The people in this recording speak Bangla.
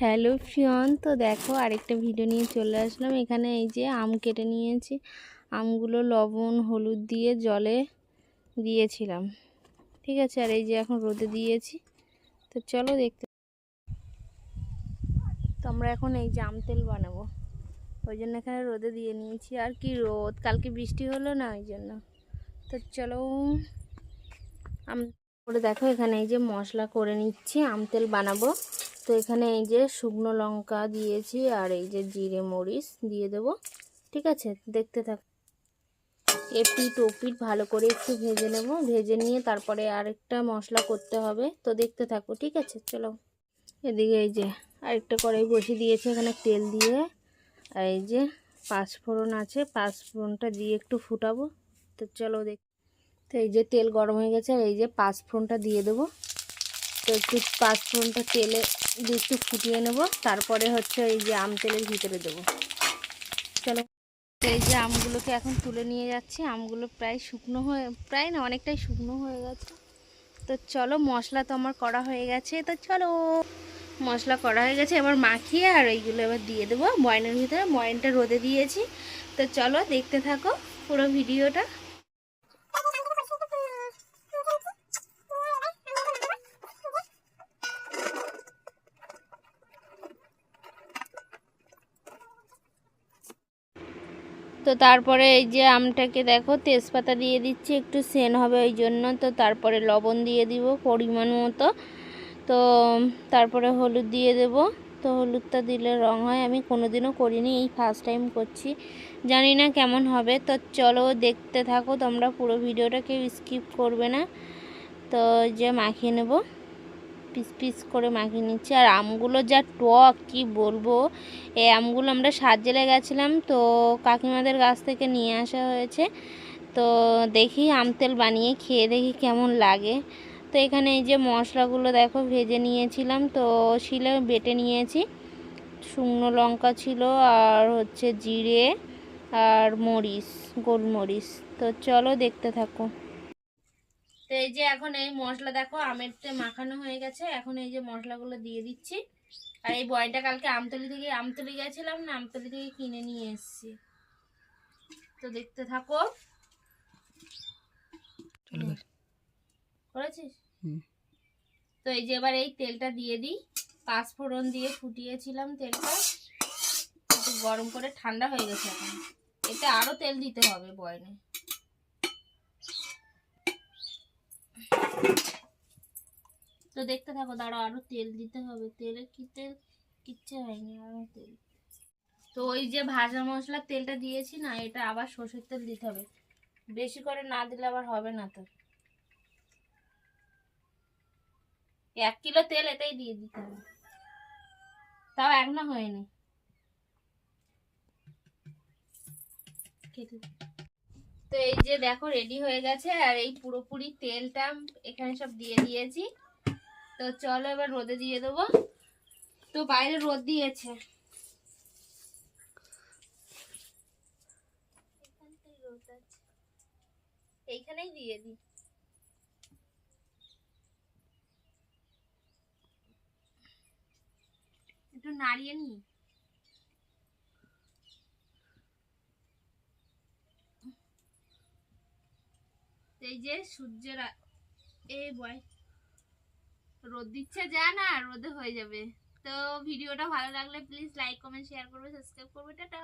হ্যালো ফ্রিয়ন তো দেখো আরেকটা ভিডিও নিয়ে চলে আসলাম। এখানে এই যে আম কেটে নিয়েছি। আমগুলো লবণ, হলুদ দিয়ে জলে দিয়েছিলাম। ঠিক আছে, আর এই যে এখন রোদে দিয়েছি। তো চলো দেখতে তো আমরা এখন এই যে আম তেল বানাবো। ওই জন্য এখানে রোদে দিয়ে নিয়েছি। আর কি রোদ, কালকে বৃষ্টি হলো না ওই জন্য। তো চলো আম দেখো, এখানে এই যে মশলা করে নিচ্ছি, আম তেল বানাবো। তো এখানে এই যে শুকনো লঙ্কা দিয়েছি আর এই যে জিরে মরিচ দিয়ে দেবো। ঠিক আছে? দেখতে থাক। এপিট ওপিট ভালো করে একটু ভেজে নেব। ভেজে নিয়ে তারপরে আরেকটা মশলা করতে হবে। তো দেখতে থাকো, ঠিক আছে? চলো। এদিকে এই যে আরেকটা কড়াই বসিয়ে দিয়েছি এখানে তেল দিয়ে। আর এই যে পাঁচফোড়ন আছে, পাঁচফোড়নটা দিয়ে একটু ফুটাবো। তো চলো দেখ। তো এই যে তেল গরম হয়ে গেছে, আর এই যে পাঁচফোড়নটা দিয়ে দেবো। তো একটু পাঁচফোড়নটা তেলে একটু ফুটিয়ে নেব। তারপরে হচ্ছে এই যে আম তেলের ভিতরে দেবো। চলো। এই যে আমগুলোকে এখন তুলে নিয়ে যাচ্ছি। আমগুলো প্রায় শুকনো হয়ে, প্রায় না অনেকটাই শুকনো হয়ে গেছে। তো চলো, মশলা তো আমার করা হয়ে গেছে। তো চলো, মশলা করা হয়ে গেছে। এবার মাখিয়ে আর এইগুলো এবার দিয়ে দেবো ময়নের ভিতরে। ময়নটা রোদে দিয়েছি। তো চলো, দেখতে থাকো পুরো ভিডিওটা। তো তারপরে এই যে আমটাকে দেখো, তেজপাতা দিয়ে দিচ্ছি, একটু সেন হবে ওই জন্য। তো তারপরে লবণ দিয়ে দিব পরিমাণ মতো। তো তারপরে হলুদ দিয়ে দেব। তো হলুদটা দিলে রং হয়। আমি কোনোদিনও করিনি, এই ফার্স্ট টাইম করছি। জানি না কেমন হবে। তো চলো দেখতে থাকো, তোমরা পুরো ভিডিওটা কেউ স্কিপ করবে না। তো যে মাখিয়ে নেব। পিস পিস করে মাখিয়ে নিচ্ছি। আর আমগুলো যা টক, কি বলব? এই আমগুলো আমরা সাতজেলে গেছিলাম, তো কাকিমাদের গাছ থেকে নিয়ে আসা হয়েছে। তো দেখি আম তেল বানিয়ে খেয়ে দেখি কেমন লাগে। তো এখানে এই যে মশলাগুলো দেখো ভেজে নিয়েছিলাম, তো শিলে বেটে নিয়েছি। শুকনো লঙ্কা ছিল, আর হচ্ছে জিরে, আর মরিচ, গোলমরিচ। তো চলো দেখতে থাকো। তো এই যে এখন এই মশলা দেখো আমেরতে মাখানো হয়ে গেছে। এখন এই যে মশলাগুলো দিয়ে দিচ্ছি। আর এই বয়টা কালকে আমতলি থেকে আমতলি গেছিলাম না আমতলি থেকে কিনে নিয়ে এসেছি। তো দেখতে থাকো। করেছিস? তো এই যে এবার এই তেলটা দিয়ে দিই। পাঁচফোড়ন দিয়ে ফুটিয়েছিলাম তেলটা। একটু গরম করে ঠান্ডা হয়ে গেছে এখন। এতে আরও তেল দিতে হবে বয়নে তো দেখতে থাকো, দাঁড়াও, আরও তেল দিতে হবে। তেলে কি তেল? কিচ্ছু হয়নি, আরও তেল। তো ওই যে ভাজা মশলার তেলটা দিয়েছি না, এটা আবার সর্ষের তেল দিতে হবে। বেশি করে না দিলে আবার হবে না তো। এক কিলো তেল এটাই দিয়ে দিতে হবে। তাও এক না হয়নি। কেটে। তো এই যে দেখো রেডি হয়ে গেছে আর এই পুরোপুরি তেলটা এখানে সব দিয়ে দিয়েছি। তো চলো এবার রোদে দিয়ে দেবো। তো বাইরে রোদ দিয়েছে। এইখানেই দিয়ে দিই একটু নাড়িয়ে নি? এই যে সূর্যের এই বয় রোদ দিচ্ছে, যা না, রোদে হয়ে যাবে। তো ভিডিওটা ভালো লাগলে প্লিজ লাইক কমেন্ট শেয়ার করবে সাবস্ক্রাইব করবে, টাটা।